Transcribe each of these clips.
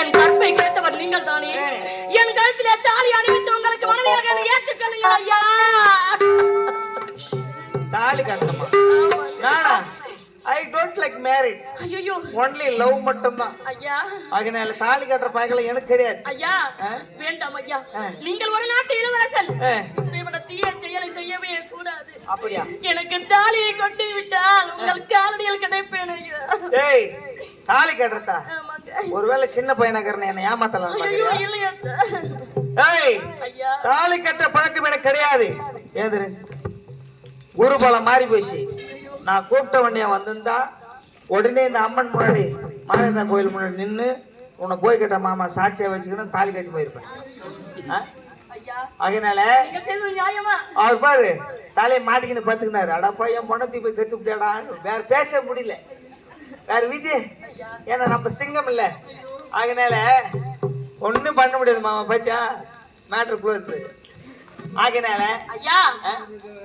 என் கற்பை கேட்டவர் நீங்கள் தானே. என் கழுத்திலே தாலி அணிவித்து உங்களுக்கு மனைவியாக என்னை ஏற்றுக்கொள்ளுங்கள் ஐயா. தாலி கட்டணுமா? நானா ஐ டோன்ட் லைக் மேரிட் ஐயோ ஒன்லி லவ் மட்டும்தான். ஐயா. அதனால தாலி கட்டுற பழக்கம் எனக்கு கிடையாது. ஐயா? வேண்டாம் ஐயா. நீங்கள் ஒரு நாட்டு இளவரசன். இப்படிப்பட்ட தீய செயலை செய்யவே கூடாது. அப்படியா? எனக்கு தாலியை கொண்டு விட்டால் உங்கள் காலடியில் கிடைப்பேன் ஐயா. ஏய் தாலி கட்டுறதா. ஒருவேளை சின்ன பையனாக்கிறேன் என்ன ஏமாத்தலாம். ஏய் தாலி கட்ட பழக்கம் எனக்கு கிடையாது. ஏந்திரு. குருபலம் மாறி போச்சு. நான் கூப்பிட்ட வண்டியா வந்திருந்தா உடனே இந்த அம்மன் முன்னாடி மாரியத்தா கோயில் முன்னாடி நின்று உன்னை போய் கட்ட மாமா சாட்சியா வச்சுக்கணும் தாலி கட்டி போயிருப்பேன். அதனால அவர் பாரு தலையை மாட்டிக்கின்னு பார்த்துக்கினாரு. அடப்பா என் பொண்ணத்தை போய் கெட்டு விட்டியாடா? வேற பேச முடியல. வேற விதி. ஏன்னா நம்ம சிங்கம் இல்ல. அதனால ஒண்ணும் பண்ண முடியாது மாமா பாத்தியா? மேட்ரு க்ளோஸ் ஆகினால ஐயா?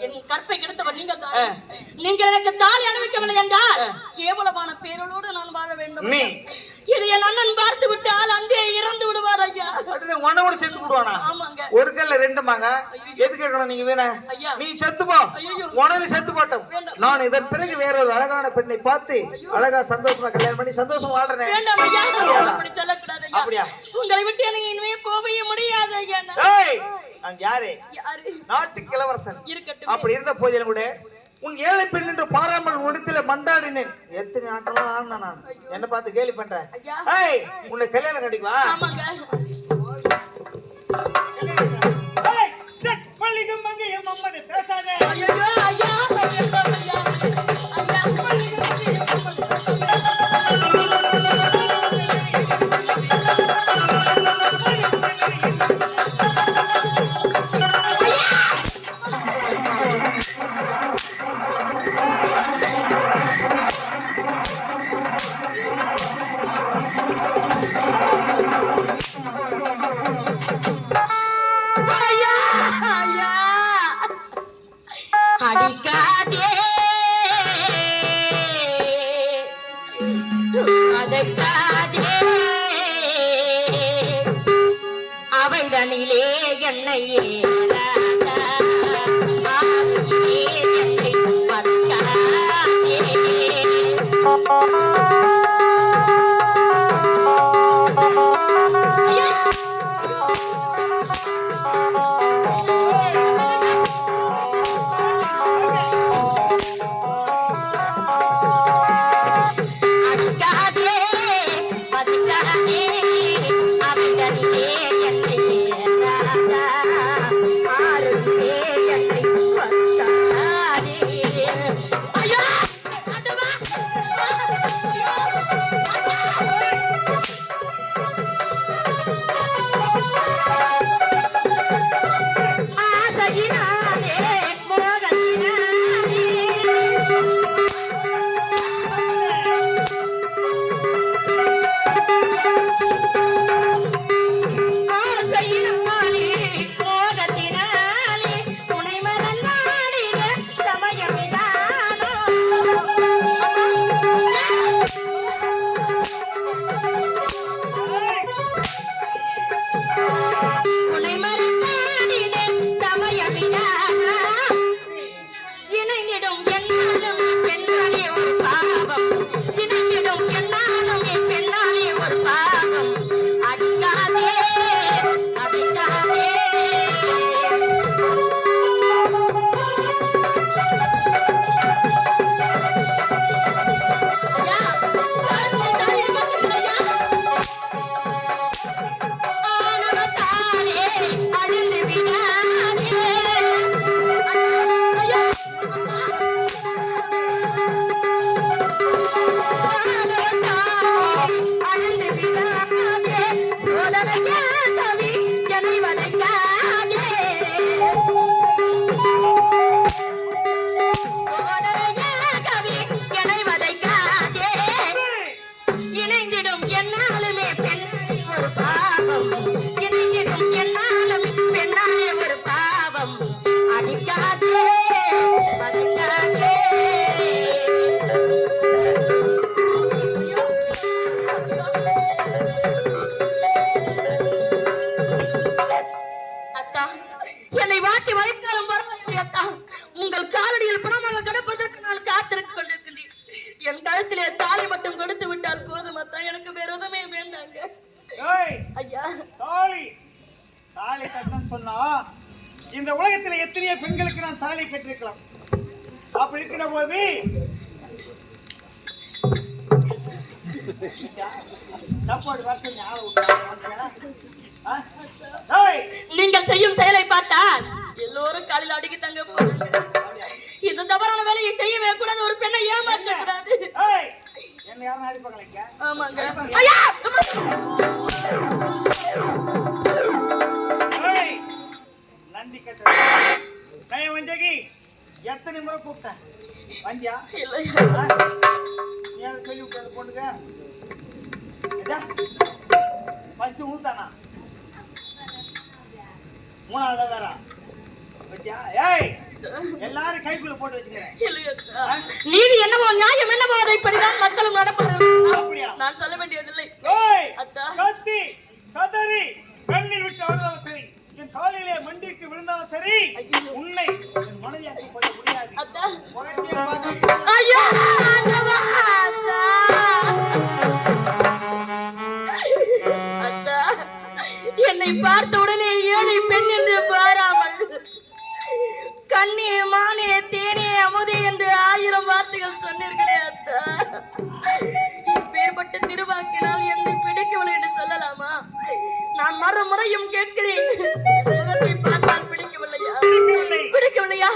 என் கற்பை கெடுத்தவர் ஆ. நீங்கள் எனக்கு தாலி அனுபவிக்கவில்லை என்றால் கேவலமான பேரலோடு நான் வாழ வேண்டும். இது என் அண்ணன் பார்த்து விட்டால் அந்தே இறந்து விடுவார் ஐயா. உன்னை கூட போடுவானா ஆமாங்க. ஒரு கல்ல ரெண்டு மாங்க. எதுக்கு இருக்கணும் நீங்க வீணா. நீ செத்து போ. உனது செத்து போட்டோம். நான் இதன் பிறகு வேற ஒரு அழகான பெண்ணை பார்த்து அழகா சந்தோஷமா கல்யாணம் பண்ணி சந்தோஷமா வாழ்றேன். அப்படியா? உங்களை விட்டு எனக்கு இனிமே போகவே முடியாது நான். யாரு? நாட்டு இருக்கட்டும். அப்படி இருந்த போதிலும் கூட உன் ஏழை பெண் என்று பாராமல் உடத்துல மண்டாடினேன். எத்தனை ஆட்டம்லாம் ஆடினேன் நான்? என்ன பார்த்து கேலி பண்றேன் உன்னை கல்யாணம் கட்டிக்குவா அதற்காதே அவைதனிலே என்னை ஏறாதா. என்னை வாட்டி வயக்காலம் வரவில்லையா உங்கள் காலடியில் பணமாக கிடப்பதற்கு நான் காத்திருந்து கொண்டிருக்கின்றேன் என் கழுத்திலே தாலி மட்டும் கொடுத்து விட்டால் போதும் அத்தான் எனக்கு வேற எதுவுமே வேண்டாங்க. ஐயா. தாலி. தாலி கட்டணும் சொன்னா இந்த உலகத்தில் எத்தனையோ பெண்களுக்கு நான் தாலி கட்டிருக்கலாம். அப்படி இருக்கிற போது சாப்பாடு வார்த்தை ஞாபகம் நீங்கள் செய்யும் செயலை பார்த்தால் எல்லோரும் காலில் அடிக்கி தங்க இந்த தவறான வேலையை செய்யவே கூடாது. ஒரு பெண்ணை ஏமாற்ற கூடாது? ஆமாங்க. ஐயா! நந்தி கட்ட நயவஞ்சகி எத்தனை முறை கூப்பிட்டேன்? வந்தியா? நீ அதை சொல்லி விட்டு பொண்ணுங்க ஃபர்ஸ்ட் ஊத்தானா? மூணாவது வேற வச்சியா ஏய் எல்லாரும் கைக்குள்ள போட்டு வச்சுக்கிறேன். நீதி என்னவோ நியாயம் என்னவோ அதை இப்படிதான் மக்களும் நடப்பார்கள்? நான் சொல்ல வேண்டியதில்லை ஏய் அத்தா. கத்தி கதறி கண்ணீர் விட்டு அழுதாலும் சரி என் காலிலே மண்டிக்கு விழுந்தாலும் சரி ஐயோ. உன்னை என் மனைவியாக்கி கொள்ள முடியாது ஐயோ என்னை பார்த்த மறுமுறையும் கேட்கிறேன். முகத்தை பார்த்தால் பிடிக்கவில்லையா? பிடிக்கவில்லையா?